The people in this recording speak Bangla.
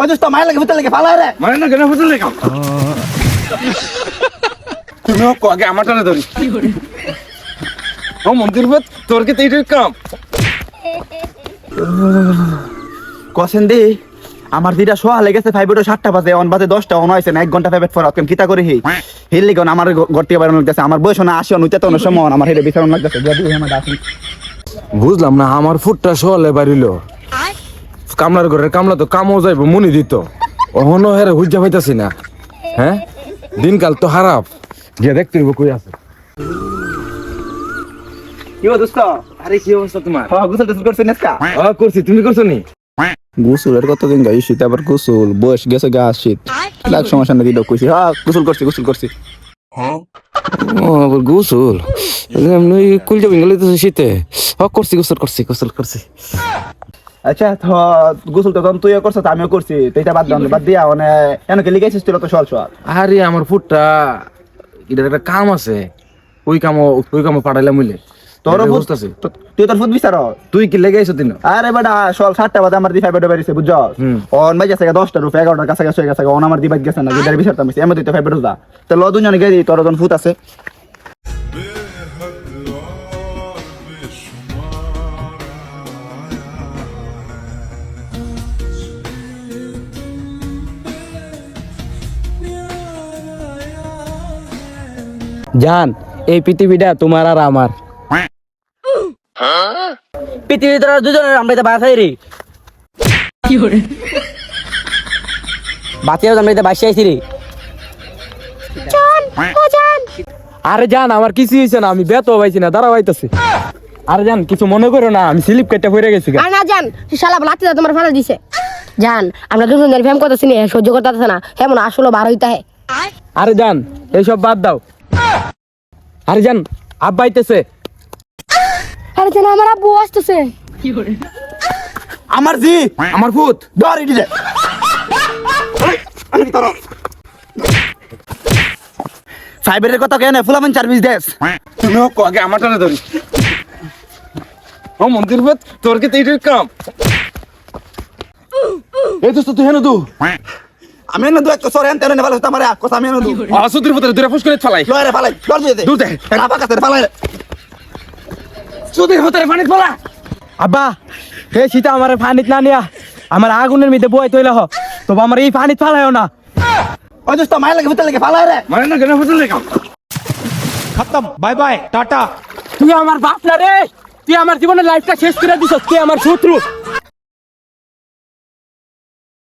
ওই দোস্ত মায়ের লাগে ভূতের লাগে ফালা রে। মানে না কেন তুমি হোক আগে আমার টানে ধরি। ও মন্দির ভূত তোর কি এইটাই কাম? কসেন দি আমার দিটা সোয়া লেগেছে ফাইভ ওটা সাতটা বাজে অন বাজে দশটা অন হয়েছে এক ঘণ্টা ফেভার ফর আপনি কিতা করে হি? হিল লিগন আমার ঘর থেকে বাইরে লাগতেছে আমার বয়স না আসি অনুতে তো সময় আমার হেডে বিচারণ লাগতেছে বুঝলাম না আমার ফুটটা সহলে বাড়িল। কামলার ঘরের কামলা তো কামও যাইব মনি দিত। অহনো হেরে হুজ্জা পাইতাছি না। হ্যাঁ? দিনকাল তো খারাপ গিয়ে দেখতে হইব কই আছে। কি দোস্ত? আরে কি অবস্থা তোমার? হ্যাঁ গুসল টুসল করছিস নাকি? হ্যাঁ করছি। তুমি করছ নি? গোসলের কতদিন গাই শীত আবার গোসল। বয়স গেছে গা শীত। লাগ সমস্যা নাকি ডক কইছি। হ্যাঁ গোসল করছি গোসল করছি। ও আবার গোসল? এমনি কুল যাবি গেলে তো শীতে? করছি গোসল করছি গোসল করছি। আচ্ছা তো গোসল তো তুইও করছ আমিও করছি। তো এটা বাদ দাও বাদ দিয়া মানে এনকে লিখেছিস তুই তো সল সল আরে আমার ফুটটা এটার একটা কাম আছে। ওই কাম ওই কাম পাঠাইলাম তোর আছে তুই তোর ফুট বিচার তুই কি লেগে আইছো দিন? আরে বেটা সল সাতটা বাজে আমার দি ফাইভে বেরিয়েছে বুঝছ। অন বাজে গেছে দশটা রূপে এগারোটার কাছাকাছি হয়ে গেছে অন আমার দিবাজ গেছে না বিচারতাম এমন তুই তো ফাইভে যা। তো ল দুজনে গেলি তোর ফুট আছে। জান এই পৃথিবীটা তোমার আর আমার। পৃথিবী তোরা দুজনের আমরা এটা বাসাই রে। বাঁচিয়ে আমরা এটা বাসি আইছি রে। আরে জান আমার কিছু হয়েছে না আমি বেত পাইছি না দাঁড়া পাইতেছি আরে জান কিছু মনে করো না আমি স্লিপ কেটে পড়ে গেছি আর না জান শালা দা তোমার ফেলে দিছে। জান আমরা দুজনের ফেম করতেছি না সহ্য করতে না হেমন আসলে বার হইতে হয় আরে জান এইসব বাদ দাও। আরে জান আব্বা আইতেছে। আরে জান আমার আব্বু আসতেছে। আমার জি। আমার ফুট ধর ইডি দে আমি তোর ফাইবারের কথা কেন ফুলামেন সার্ভিস দেস। তুমি হোক আগে আমার টানে ধরি। ও মন্দির ভূত তোর কি এইটাই কাম? এই দোস্ত তুই হেন দু। আমার কথা না নিয়া। আমার আগুনের মধ্যে বই তৈল হ তবে আমার এই পানিত ফালাইও না। ফালাই না বাই বাই টাটা। তুই আমার বাপ না রে? তুই আমার জীবনের লাইফটা শেষ করে দিছস তুই আমার শত্রু।